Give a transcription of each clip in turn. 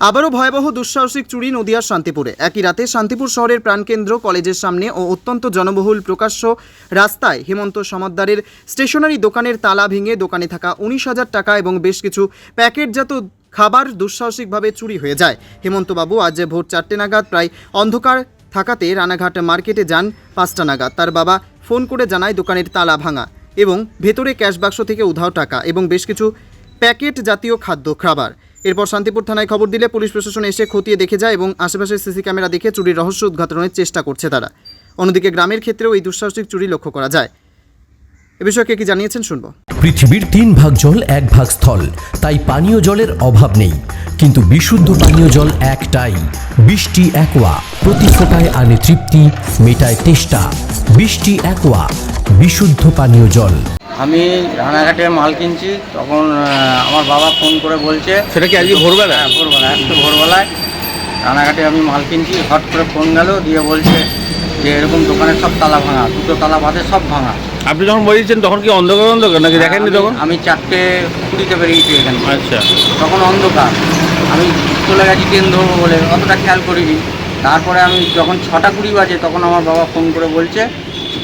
আবারও ভয়াবহ দুঃসাহসিক চুরি নদিয়ার শান্তিপুরে। একই রাতে শান্তিপুর শহরের প্রাণকেন্দ্র, কলেজের সামনে ও অত্যন্ত জনবহুল প্রকাশ্য রাস্তায় হেমন্ত সমাদ্দারের স্টেশনারি দোকানের তালা ভেঙে দোকানে থাকা উনিশ হাজার টাকা এবং বেশ কিছু প্যাকেটজাত খাবার দুঃসাহসিকভাবে চুরি হয়ে যায়। হেমন্তবাবু আজ ভোর চারটে নাগাদ প্রায় অন্ধকার থাকাতে রানাঘাট মার্কেটে যান পাঁচটা নাগাদ। তার বাবা ফোন করে জানায় দোকানের তালা ভাঙা এবং ভেতরে ক্যাশ বাক্স থেকে উধাও টাকা এবং বেশ কিছু প্যাকেট জাতীয় খাদ্য, খাবার। এরপর শান্তিপুর থানায় খবর দিলে পুলিশ প্রশাসন এসে খতিয়ে দেখে যায় এবং আশেপাশের সিসি ক্যামেরা দেখে চুরির রহস্য উদ্ঘাটনের চেষ্টা করছে তারা। অন্যদিকে গ্রামের ক্ষেত্রেও এই দুঃসাহসিক চুরি লক্ষ্য করা যায়। এ বিষয়ে কে জানিয়েছেন শুনব। পৃথিবীর তিন ভাগ জল, এক ভাগ স্থল। তাই পানীয় জলের অভাব নেই। কিন্তু বিশুদ্ধ পানীয় জল একটাই। বৃষ্টি, একোয়া। প্রতি ফোটায় আনে তৃপ্তি, মেটায় তেষ্টা। বৃষ্টি, একোয়া। বিশুদ্ধ পানীয় জল। আমি রানাঘাটে মাল কিনছি তখন আমার বাবা ফোন করে বলছে সেটা কি আজকে ভোরবেলা? হ্যাঁ ভোরবেলা একটু ভোরবেলায় রানাঘাটে আমি মাল কিনছি হট করে ফোন গেল দিয়ে বলছে যে এরকম দোকানের সব তালা ভাঙা দুটো তালা বাদে সব ভাঙা। আপনি যখন বলেছেন তখন কি অন্ধকার অন্ধকার নাকি দেখেননি আমি- তখন আমি চারটে কুড়িতে বেরিয়েছি এখানে। আচ্ছা। তখন অন্ধকার। আমি চলে গেছি ট্রেন ধরবো বলে অতটা খেয়াল করিনি। তারপরে আমি যখন ছটা কুড়ি বাজে তখন আমার বাবা ফোন করে বলছে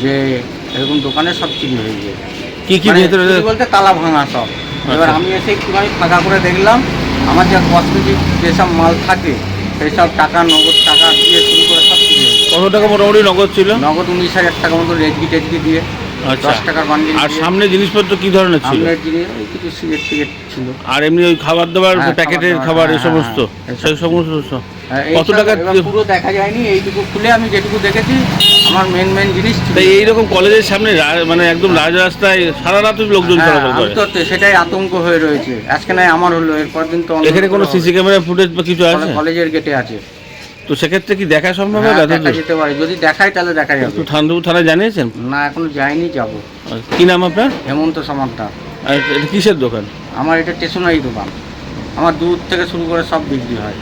যে এরকম দোকানে সব চুরি হয়ে গিয়েছে। কি কি মানে ভেতরে বলতে তালা ভাঙা সব। এবার আচ্ছা। আমি এসে একটুখানি ফাঁকা করে দেখলাম আমার যা কসমেটিক যেসব মাল থাকে সেই সব টাকা নগদ টাকা দিয়ে শুরু করে সব গেছে। কত টাকা মোটামুটি নগদ ছিল? নগদ উনিশ হাজার টাকা মতো রেজকি টেজগি দিয়ে আচ্ছা। দশ টাকার বান্ডিল আর সামনে জিনিসপত্র কি ধরনের ছিল? জিনিস ওই কিছু সিগারেট সিগারেট ছিল। আর এমনি ওই খাবার দাবার হ্যাঁ, প্যাকেটের খাবার খাবার এই সমস্ত? হ্যাঁ, সেই সমস্ত হ্যাঁ, কত টাকা পুরো দেখা যায়নি এইটুকু খুলে আমি যেটুকু দেখেছি আমার মেন মেন জিনিস। তাই এইরকম কলেজের সামনে মানে একদম রাজ রাস্তায় সারা রাত লোকজন হ্যাঁ, চলাচল করে। তো সেটাই আতঙ্ক হয়ে রয়েছে। আজকে নাই আমার হলো এরপর দিন তো এখানে কোনো সিসি ক্যামেরা ফুটেজ বা কিছু আছে? কলেজের গেটে আছে। তো সেক্ষেত্রে কি দেখা সম্ভব হ্যাঁ, হবে দেখা যেতে পারে। যদি দেখায় তাহলে দেখা যাবে ঠান্ডু থানায় জানিয়েছেন? না এখনও যাইনি যাব। কি নাম আপনার? হেমন্ত আর এটা কিসের দোকান? আমার এটা স্টেশনারি দোকান। আমার দুধ থেকে শুরু করে সব বিক্রি হয়।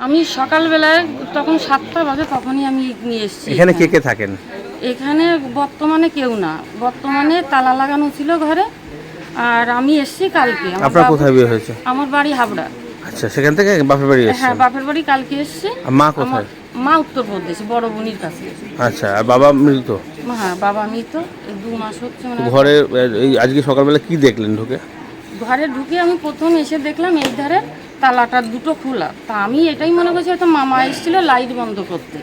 আমি সকালবেলায় তখন সাতটা বাজে তখনই আমি নিয়ে এসেছি এখানে কে কে থাকেন? এখানে বর্তমানে কেউ না। বর্তমানে তালা লাগানো ছিল ঘরে আর আমি এসেছি কালকে। আমার আপনার বাবু- কোথায় বিয়ে হয়েছে? আমার বাড়ি হাবড়া। আচ্ছা সেখান থেকে বাপের বাড়ি হ্যাঁ এসেছেন? বাপের বাড়ি কালকে এসেছি। আর মা আমার কোথায়? মা উত্তরপ্রদেশে বড় বোনির কাছে। আচ্ছা আর বাবা মৃত? হ্যাঁ বাবা মৃত। এই দু মাস হচ্ছে তো মানে ঘরে আহ, এই আজকে সকালবেলা কি দেখলেন ঢুকে? ঘরে ঢুকে আমি প্রথম এসে দেখলাম এই ধারে তালাটা দুটো খোলা। তা আমি এটাই মনে করছি হয়তো মামা এসেছিল লাইট বন্ধ করতে।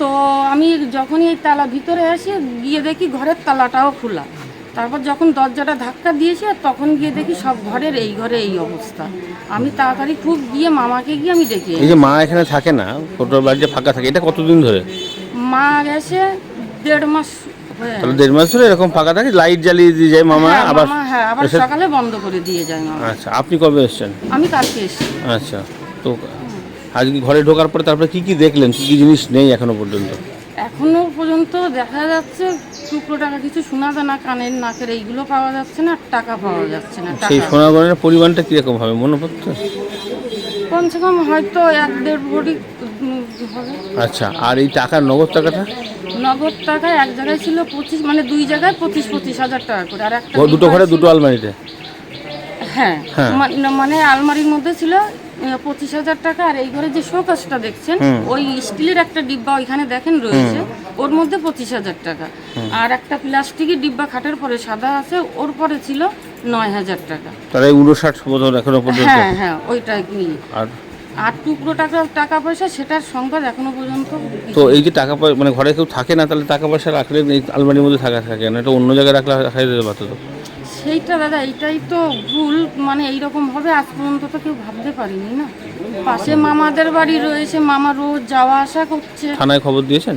তো আমি যখনই এই তালা ভিতরে আসি গিয়ে দেখি ঘরের তালাটাও খোলা। তারপর যখন দরজাটা ধাক্কা দিয়েছি আর তখন গিয়ে দেখি সব ঘরের এই ঘরে এই অবস্থা। আমি তাড়াতাড়ি খুব গিয়ে মামাকে গিয়ে আমি দেখি এই যে মা এখানে থাকে না ছোটোর বাড়ি যে ফাঁকা থাকে এটা কতদিন ধরে? মা গেছে দেড় মাস তাহলে দেড় মাস ধরে এরকম ফাঁকা থাকে লাইট জ্বালিয়ে দিয়ে যায় মামা হ্যাঁ, আবার হ্যাঁ আবার সকালে বন্ধ করে দিয়ে যায় মামা। আচ্ছা আপনি কবে এসেছেন? আমি কালকে এসেছি। আচ্ছা তো আজকে ঘরে ঢোকার পরে তারপরে কি কি দেখলেন? কি কি জিনিস নেই এখনও পর্যন্ত? এখনও পর্যন্ত দেখা যাচ্ছে টুকরো টাকা কিছু সোনা দানা কানের নাকের এইগুলো পাওয়া যাচ্ছে না আর টাকা পাওয়া যাচ্ছে না সেই সোনা গয়নার পরিমাণটা কীরকম হবে মনে পড়ছে? কমসে কম হয়তো এক দেড় হবে আচ্ছা আর এই টাকার নগদ টাকাটা? নগদ টাকা এক জায়গায় ছিল পঁচিশ মানে দুই জায়গায় পঁচিশ পঁচিশ হাজার টাকা করে আর একটা দুটো ডিব্বা ঘরে দুটো আলমারিতে? হ্যাঁ হ্যাঁ। মা- না, মানে আলমারির মধ্যে ছিল পঁচিশ হাজার টাকা আর এই ঘরে যে শোকাসটা দেখছেন ওই স্টিলের একটা ডিব্বা ওইখানে দেখেন রয়েছে ওর মধ্যে পঁচিশ হাজার টাকা। আর একটা প্লাস্টিকের ডিব্বা খাটের পরে সাদা আছে ওর পরে ছিল নয় হাজার টাকা। তাহলে উনষাট বোধন এখনও পর্যন্ত? হ্যাঁ হ্যাঁ ওইটাই নিয়ে আর আর টুকরো টাকা টাকা পয়সা সেটার সংবাদ এখনও পর্যন্ত তো এই যে টাকা পয়সা মানে ঘরে কেউ থাকে না তাহলে টাকা পয়সা রাখলে এই আলমারির মধ্যে থাকা থাকে না এটা অন্য জায়গায় রাখলে রাখা যেতে পারতো সেইটা দাদা এইটাই তো ভুল মানে এইরকম হবে আজ পর্যন্ত তো কেউ ভাবতে পারিনি না? পাশে মামাদের বাড়ি রয়েছে মামা রোজ যাওয়া আসা করছে। থানায় খবর দিয়েছেন?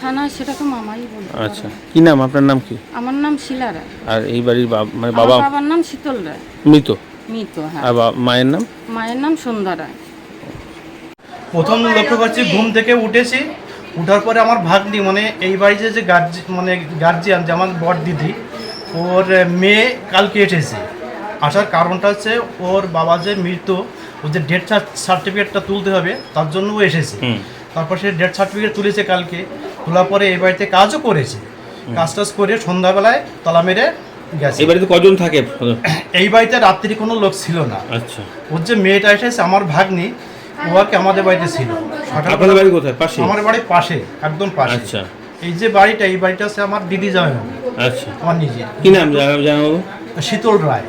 থানায় সেটা তো মামাই বলতে আচ্ছা। কি নাম? আপনার নাম কি? আমার নাম শিলা রায়। আর এই বাড়ির মানে বাবা বাবার নাম শীতল রায়। মৃত? মৃত হ্যাঁ। আর বা- মায়ের নাম? মায়ের নাম সন্ধ্যা রায়। প্রথম লক্ষ্য করছি ঘুম থেকে উঠেছি উঠার পরে আমার ভাগ্নি মানে এই বাড়িতে যে গার্জি মানে গার্জিয়ান যে আমার বর দিদি ওর মেয়ে কালকে এসেছে। আসার কারণটা হচ্ছে ওর বাবা যে মৃত্যু ওর যে ডেথ সার্টিফিকেটটা তুলতে হবে তার জন্য ও এসেছে। তারপর সে ডেথ সার্টিফিকেট তুলেছে কালকে তোলার পরে এই বাড়িতে কাজও করেছে। কাজ টাজ করে সন্ধ্যাবেলায় তলা মেরে গেছে। এই বাড়িতে কজন থাকে? এই বাড়িতে রাত্রি কোনো লোক ছিল না। আচ্ছা। ওর যে মেয়েটা এসেছে আমার ভাগ্নি ও আর কি আমাদের বাড়িতে ছিল। আপনাদের বাড়ি কোথায়? পাশে? আমার বাড়ির পাশে একদম পাশে। আচ্ছা। এই যে বাড়িটা এই বাড়িটা হচ্ছে আমার দিদি জামাই আচ্ছা। আমার নিজের। কি নাম জানা- শীতল রায়।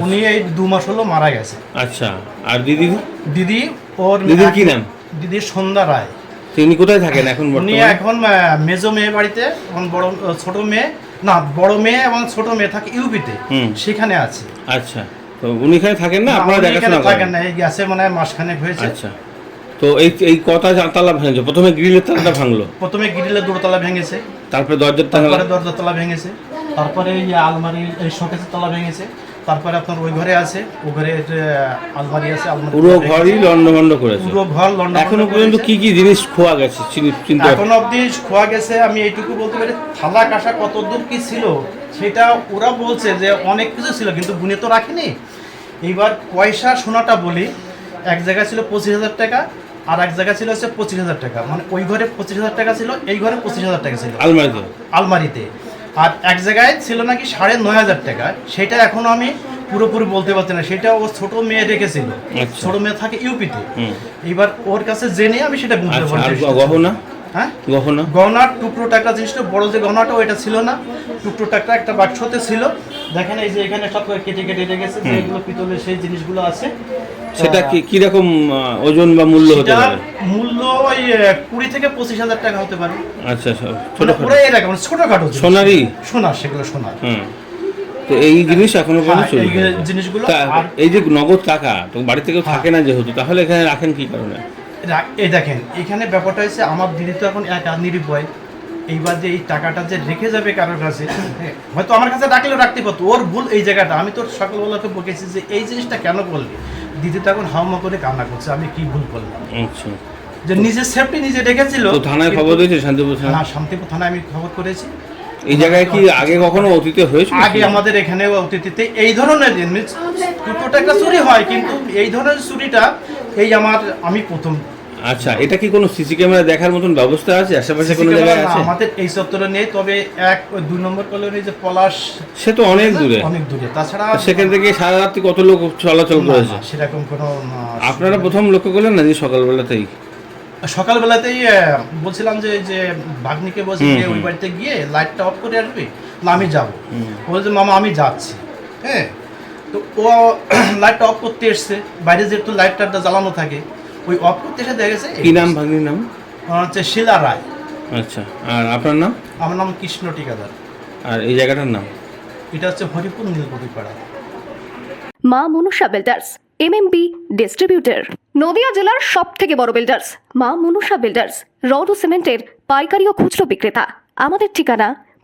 উনি এই দু মাস হলো মারা গেছে। আচ্ছা। আর দিদি? দিদি ওর দিদির কি নাম? দিদির সন্ধ্যা রায়। তিনি কোথায় থাকেন এখন উনি এখন মেজো মেয়ে বাড়িতে এখন বড় ছোট মেয়ে। না বড় মেয়ে এবং ছোট মেয়ে থাকে ইউপিতে সেখানে আছে। আচ্ছা তো উনি এখানে থাকেন না? আপনারা দেখাশোনা থাকেন না এই গেছে মানে মাসখানেক হয়েছে। আচ্ছা তো এই এই কথা তালা ভেঙেছে? প্রথমে গ্রিলের তালাটা ভাঙলো। প্রথমে গ্রিলের দোরতলা ভেঙেছে। তারপরে দরজার তালা? তারপরে দরজার তলা ভেঙেছে। তারপরে এই আলমারি এই শোকেসের তালা ভেঙেছে। তারপরে আপনার ওই ঘরে আছে ও ঘরে আলমারি আছে পুরো ঘরই লন্ডভন্ড করেছে। পুরো ঘর লন্ডন এখনও পর্যন্ত কি কি জিনিস খোয়া গেছে চিনি- চিনতে এখন অবধি খোয়া গেছে আমি এইটুকু বলতে পারি থালা কাঁসা কত দূর কি ছিল সেটা ওরা বলছে যে অনেক কিছু ছিল কিন্তু গুনে তো রাখিনি। এইবার পয়সা সোনাটা বলি এক জায়গায় ছিল পঁচিশ হাজার টাকা আর এক জায়গায় ছিল হচ্ছে পঁচিশ হাজার টাকা। মানে ওই ঘরে পঁচিশ হাজার টাকা ছিল এই ঘরে পঁচিশ হাজার টাকা ছিল। আলমারিতে? আলমারিতে। আর এক জায়গায় ছিল নাকি সাড়ে নয় হাজার টাকা সেটা এখনও আমি পুরোপুরি বলতে পারছি না। সেটা ও ছোট মেয়ে রেখেছিল। আচ্ছা। ছোট মেয়ে থাকে ইউপিতে। এবার ওর কাছে জেনে আমি সেটা বুঝতে আচ্ছা পারছি। গহনা? হ্যাঁ? গহনা? গহনার টুকরো টাকা জিনিসটা বড় যে গহনাটা ওইটা ছিল না। টুকরো টাকা একটা বাক্সতে ছিল। দেখেন এই যে এখানে সব কেটে কেটে রেখেছে যে এগুলো পিতলের সেই জিনিসগুলো আছে। সেটা তা কি রকম ওজন বা মূল্য হতে পারে? মূল্য ওই আহ, কুড়ি থেকে পঁচিশ হাজার টাকা হতে পারে। আচ্ছা ছোট এরকম মানে ছোটখাটো জিনিস। সোনারই? সোনার সেগুলো সোনার হুম। তো এই জিনিস এখনও পর্যন্ত হ্যাঁ, এই চলছে জিনিসগুলো আর- এই যে নগদ টাকা তো বাড়িতে কেউ হ্যাঁ। থাকে না যেহেতু তাহলে এখানে রাখেন কি কারণে? এই দেখেন এখানে ব্যাপারটা হচ্ছে আমার দিদি তো এখন একা নিরুপায় এইবার যে এই টাকাটা যে রেখে যাবে কারোর কাছে হ্যাঁ, হয়তো আমার কাছে রাখলেও রাখতে পারতো। ওর ভুল এই জায়গাটা। আমি তো সকালবেলাকে বকেছি যে এই জিনিসটা কেন করলি? দিদি তখন হাওমা করে কান্না করছে আমি কি ভুল করলাম? আচ্ছা। যে নিজের সেফটি নিজে রেখেছিল তো থানায় খবর দিয়েছে শান্তিপুর থানা হ্যাঁ শান্তিপুর থানায় আমি খবর করেছি। এই জায়গায় কি আগে কখনো অতীতে হয়েছে আগে আমাদের এখানে অতীতে এই ধরনের জিনিস দুটো একটা চুরি হয় কিন্তু এই ধরনের চুরিটা এই আমার আমি প্রথম আচ্ছা এটা কি কোনো সিসি ক্যামেরা দেখার মতন ব্যবস্থা আছে? আশেপাশে কোনো জায়গায় আছে? আমাদের এই চত্বরে নেই তবে এক ওই দুই নম্বর কলোনি যে পলাশ সে তো অনেক দূরে। অনেক দূরে। তাছাড়া সেখান থেকে সারা রাত্রি কত লোক চলাচল করেছে? সেরকম কোনো আপনারা প্রথম লক্ষ্য করলেন না যে সকালবেলাতেই সকালবেলাতেই বলছিলাম যে যে ভাগ্নিকে বলছি যে ওই বাড়িতে গিয়ে লাইটটা অফ করে আসবি? না আমি যাব। বলছে মামা আমি যাচ্ছি। হ্যাঁ? তো ও লাইটটা অফ করতে এসছে। বাইরে যেহেতু লাইটটা জ্বালানো থাকে ওই দেখা গেছে? কি নাম ভাগ্নির নাম? আমার হচ্ছে শিলা রায়। আচ্ছা আর আপনার নাম? আমার নাম কৃষ্ণ টিকাদার আর এই জায়গাটার নাম? এটা হচ্ছে Haripur Maa Manusha builders MMB distributor Nadia জেলার সব থেকে বড় বিল্ডার্স মা মনুষা বিল্ডার্স রড ও সিমেন্টের পাইকারি ও খুচরো বিক্রেতা। আমাদের ঠিকানা